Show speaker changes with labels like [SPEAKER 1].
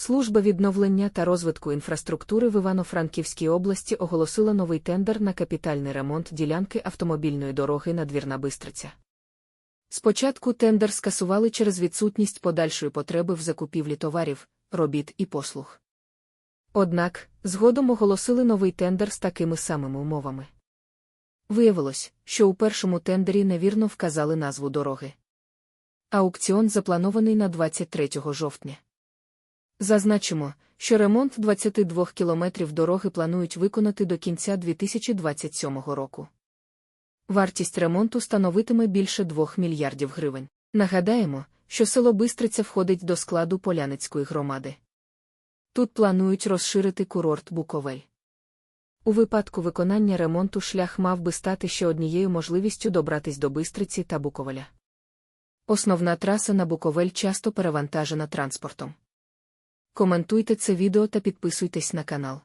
[SPEAKER 1] Служба відновлення та розвитку інфраструктури в Івано-Франківській області оголосила новий тендер на капітальний ремонт ділянки автомобільної дороги Надвірна Бистриця. Спочатку тендер скасували через відсутність подальшої потреби в закупівлі товарів, робіт і послуг. Однак, згодом оголосили новий тендер з такими самими умовами. Виявилось, що у першому тендері невірно вказали назву дороги. Аукціон запланований на 23 жовтня. Зазначимо, що ремонт 22 кілометрів дороги планують виконати до кінця 2027 року. Вартість ремонту становитиме більше 2 мільярдів гривень. Нагадаємо, що село Бистриця входить до складу Поляницької громади. Тут планують розширити курорт Буковель. У випадку виконання ремонту шлях мав би стати ще однією можливістю добратись до Бистриці та Буковеля. Основна траса на Буковель часто перевантажена транспортом. Коментуйте це відео та підписуйтесь на канал.